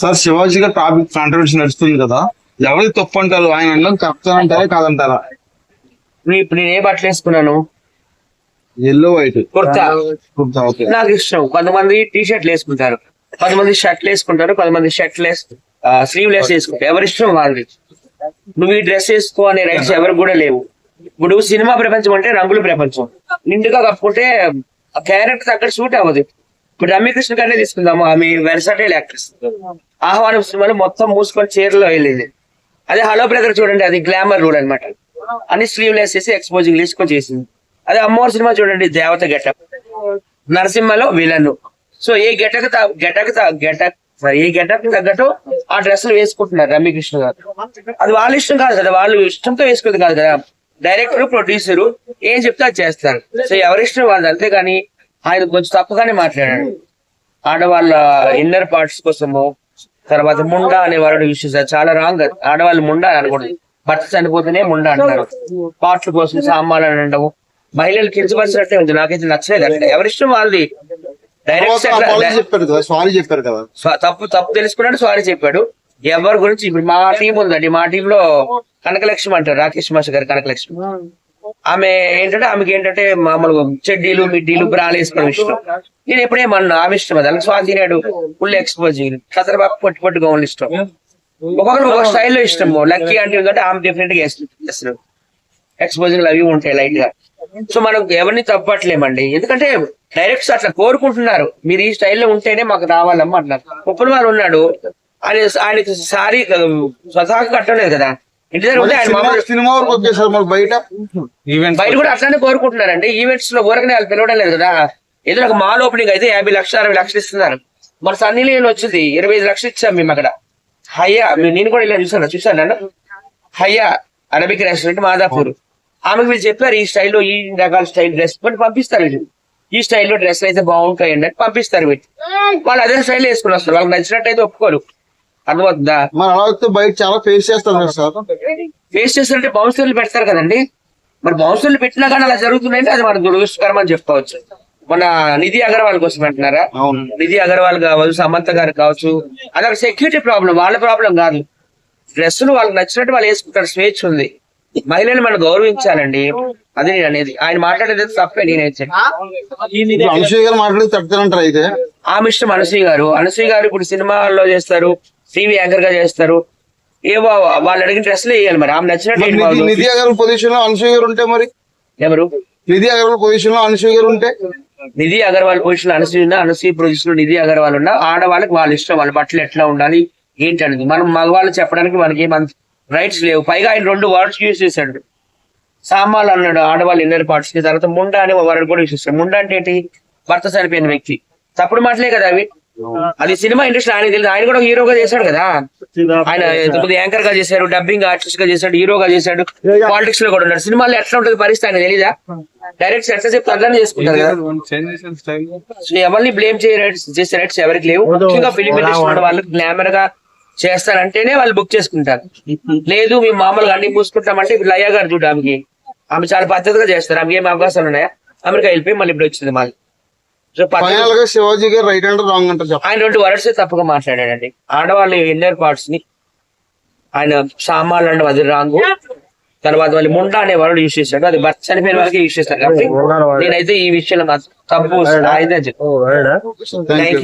Sir Shivaji గారి topic controversy నడుస్తుంది కదా. ఎవరి తప్పు అంటారు? ఆయన కరెక్ట్ అంటారా కాదంటారా? ఇప్పుడు నేను ఏ బట్టలు వేసుకున్నాను? Yellow white kurta. ఓకే నాకు ఇష్టం. కొంతమంది టీ షర్ట్లు వేసుకుంటారు. కొంతమంది షర్ట్లు వేసుకుంటారు కొంతమంది షర్ట్లు స్లీవ్ లెస్ వేసుకుంటారు. ఎవరి ఇష్టం వాళ్ళది? నువ్వు ఈ డ్రెస్ వేసుకో అనే రైట్స్ ఎవరికి కూడా లేవు. ఇప్పుడు సినిమా ప్రపంచం అంటే రంగుల ప్రపంచం. నిండుగా కప్పుకుంటే క్యారెక్టర్ అక్కడ షూట్ అవ్వదు. ఇప్పుడు రమ్యకృష్ణ గారినే తీసుకుందాము. ఆమె వెరసటైల్ యాక్ట్రెస్. ఆహ్వానం సినిమాలో మొత్తం మూసుకొని చీరలో వెళ్ళింది. అదే హలో బ్రదర్ చూడండి అది గ్లామర్ రోడ్ అన్నమాట. అని స్లీవ్ లెస్ చేసి ఎక్స్పోజింగ్ తీసుకొని చేసింది. అదే అమ్మవారి సినిమా చూడండి దేవత గెటప్. నరసింహలో విలన్. సో ఏ గెటక్ గెటకు గెటక్ సారీ ఏ గెటప్ తగ్గట్టు ఆ డ్రెస్సులు వేసుకుంటున్నారు రమ్యకృష్ణ గారు. అది వాళ్ళ ఇష్టం కాదు కదా వాళ్ళు ఇష్టంతో వేసుకుంది కాదు కదా. డైరెక్టర్ ప్రొడ్యూసర్ ఏం చెప్తే అది చేస్తారు. సో ఎవరి ఇష్టం అంతే అంతేగాని ఆయన కొంచెం తప్పుగానే మాట్లాడాడు. ఆడవాళ్ళ ఇన్నర్ పార్ట్స్ కోసము తర్వాత ముండా అనే వాడు యూస్ చేశారు. చాలా రాంగ్ ఆడవాళ్ళు ముండా అని అనకూడదు. భర్త చనిపోతేనే ముండా అంటారు. పాటల కోసం సామాన్లు అని అనడం మహిళలు కించపరిచినట్టే ఉంది. నాకైతే నచ్చలేదు అంటే ఎవరిష్టం వాళ్ళది? డైరెక్ట్ చెప్పారు కదా సారీ చెప్పారు కదా. స్వ- తప్పు తప్పు తెలుసుకున్నాడు సారీ చెప్పాడు. ఎవరి గురించి ఇప్పుడు మా టీం ఉందండి. మా టీం లో కనకలక్ష్మి అంటారు. రాకేష్ మాస్టర్ గారు కనకలక్ష్మి. ఆమె ఏంటంటే ఆమెకి ఏంటంటే మామూలుగా చెడ్డీలు మిడ్డీలు బ్రాలు వేసుకోవడం ఇష్టం నేను ఎప్పుడేమన్నా ఆమె ఇష్టం అది అలాగే స్వాతి నాయుడు ఫుల్ ఎక్స్పోజ్ కతరబాబు పొట్టి పొట్టి గౌన్లు ఇష్టం. ఒక్కొక్కరు ఒక్కొక్క స్టైల్లో ఇష్టము. లక్కీ అంటే ఏంటంటే ఆమె డిఫరెంట్గా చేస్తారు ఎక్స్పోజింగ్ అవి ఉంటాయి లైట్గా సో మనం ఎవరిని తప్పట్లేమండి. ఎందుకంటే డైరెక్ట్స్ అట్లా కోరుకుంటున్నారు. మీరు ఈ స్టైల్లో ఉంటేనే మాకు రావాలమ్మా అంటున్నారు ఉప్పల ఉన్నాడు. ఆయన ఆయనకి సారీ స్వతహాగా కట్టలేదు కదా. సినిమా వరకు వచ్చేసారు మరి బయట. ఈవెంట్ బయట కూడా అట్లానే కోరుకుంటున్నారండి. ఈవెంట్స్లో ఊరకనే వాళ్ళు పిలవడం లేదు కదా. ఏదో ఒక మాల్ ఓపెనింగ్ అయితే యాభై లక్షలు అరవై లక్షలు ఇస్తున్నారు. మన సన్నీ లీన్ వచ్చింది. ఇరవై ఐదు లక్షలు ఇచ్చాం మేము అక్కడ. హయ్యా నేను కూడా ఇలా చూసాను చూసాను నన్ను. హయ్యా అరబిక్ రెస్టారెంట్ మాదాపూర్. ఆమెకు వీళ్ళు చెప్పారు ఈ స్టైల్లో ఈ రకాల స్టైల్ డ్రెస్ కొన్ని పంపిస్తారు వీళ్ళు. ఈ స్టైల్లో డ్రెస్ అయితే బాగుంటాయండి అని పంపిస్తారు వీళ్ళు. వాళ్ళు అదే స్టైల్ వేసుకుని వస్తారు వాళ్ళకి నచ్చినట్టు అయితే ఒప్పుకోరు. అర్థమవుతుందా మరి అలా వస్తే బయట చాలా ఫేస్ చేస్తారు కదా సార్. ఫేస్ చేస్తుంటే బౌన్సర్లు పెడతారు కదండి. మరి బౌన్సర్లు పెట్టినా కానీ అలా జరుగుతున్నాయంటే అది మన దురదృష్టకరం అని చెప్పుకోవచ్చు. మన నిధి అగర్వాల్ కోసం అంటున్నారా? అవును. నిధి అగర్వాల్ కావచ్చు సమంత గారు కావచ్చు. అది ఒక సెక్యూరిటీ ప్రాబ్లం వాళ్ళ ప్రాబ్లం కాదు. డ్రెస్సులు వాళ్ళకి నచ్చినట్టు వాళ్ళు వేసుకుంటారు స్వేచ్ఛ ఉంది. మహిళలు మనం గౌరవించాలండి. అది నేను అనేది. ఆయన మాట్లాడేది తప్పే ఇప్పుడు అనసూయ గారు మాట్లాడి తట్టుతారంటారు అయితే. ఆమె ఇష్టం అనసూయ గారు. అనసూయ గారు ఇప్పుడు సినిమాల్లో చేస్తారు. టీవీ యాంకర్గా చేస్తారు. ఏవో వాళ్ళు అడిగిన డ్రెస్సులు వేయాలి మరి. ఆమె నచ్చినట్టు నిధి అగర్వాల్ పొజిషన్లో అనసూయ గారు ఉంటే మరి? ఎవరు? నిధి అగర్వాల్ పొజిషన్లో అనసూయ గారు ఉంటే? నిధి అగర్వాల్ పొజిషన్ అనసూయ ఉన్న అనసూయ పొజిషన్లో నిధి అగర్వాల్ ఉన్న ఆడవాళ్ళకి వాళ్ళ ఇష్టం వాళ్ళ బట్టలు ఎట్లా ఉండాలి? ఏంటి అనేది. మనం మగవాళ్ళు చెప్పడానికి మనకి ఏం రైట్స్ లేవు. పైగా ఆయన రెండు వర్డ్స్ యూజ్ చేశాడు. సామాన్లు అన్నాడు. ఆడవాళ్ళ ఇన్నర్ పార్ట్స్ తర్వాత ముండా అనే వర్డ్ కూడా యూజ్ చేశాడు. ముండా అంటే ఏంటి? భర్త చనిపోయిన వ్యక్తి. తప్పుడు మాటలే కదా అవి. అది సినిమా ఇండస్ట్రీ ఆయన తెలియదు ఆయన కూడా హీరోగా చేశాడు కదా. ఆయన ఇంతకుముందు యాంకర్గా చేశాడు డబ్బింగ్ ఆర్టిస్ట్గా చేశాడు హీరోగా చేశాడు పాలిటిక్స్లో కూడా ఉన్నాడు. సినిమాలో ఎట్లా ఉంటుంది పరిస్థితి ఆయన తెలీదా? డైరెక్ట్ ఎట్లా చెప్తే అట్లానే చేసుకుంటారు కదా. సో ఎవరిని బ్లేమ్ చేయ రైట్స్ చేసే రైట్స్ ఎవరికి లేవు. ముఖ్యంగా ఫిలిం ఇండస్ట్రీ ఉన్న వాళ్ళు గ్లామర్గా చేస్తారంటేనే వాళ్ళు బుక్ చేసుకుంటారు. లేదు మేము మామూలుగా అన్ని పూసుకుంటామంటే ఇప్పుడు లయ్య గారు చూడు ఆమెకి. ఆమె చాలా పద్ధతిగా చేస్తారు. ఆమెకి ఏం అవకాశాలు ఉన్నాయా? అమెరికా వెళ్ళిపోయి మళ్ళీ ఇప్పుడు వచ్చింది పద్ధతి- ఫైనల్గా శివాజీ గారు రైట్ రాంగ్ అంటారు ఆయన రెండు వర్డ్స్ తప్పుగా మాట్లాడాడండి ఆడవాళ్ళ ఇన్నర్ పార్ట్స్ని ఆయన సామాన్లు అంటే అది రాంగు తర్వాత మళ్ళీ ముండా అనే వర్డ్ యూజ్ చేశాడు అది భర్త చనిపోయిన వాళ్ళకి యూజ్ చేస్తారు కాబట్టి నేనైతే ఈ విషయంలో తప్పు అయితే థ్యాంక్ యూ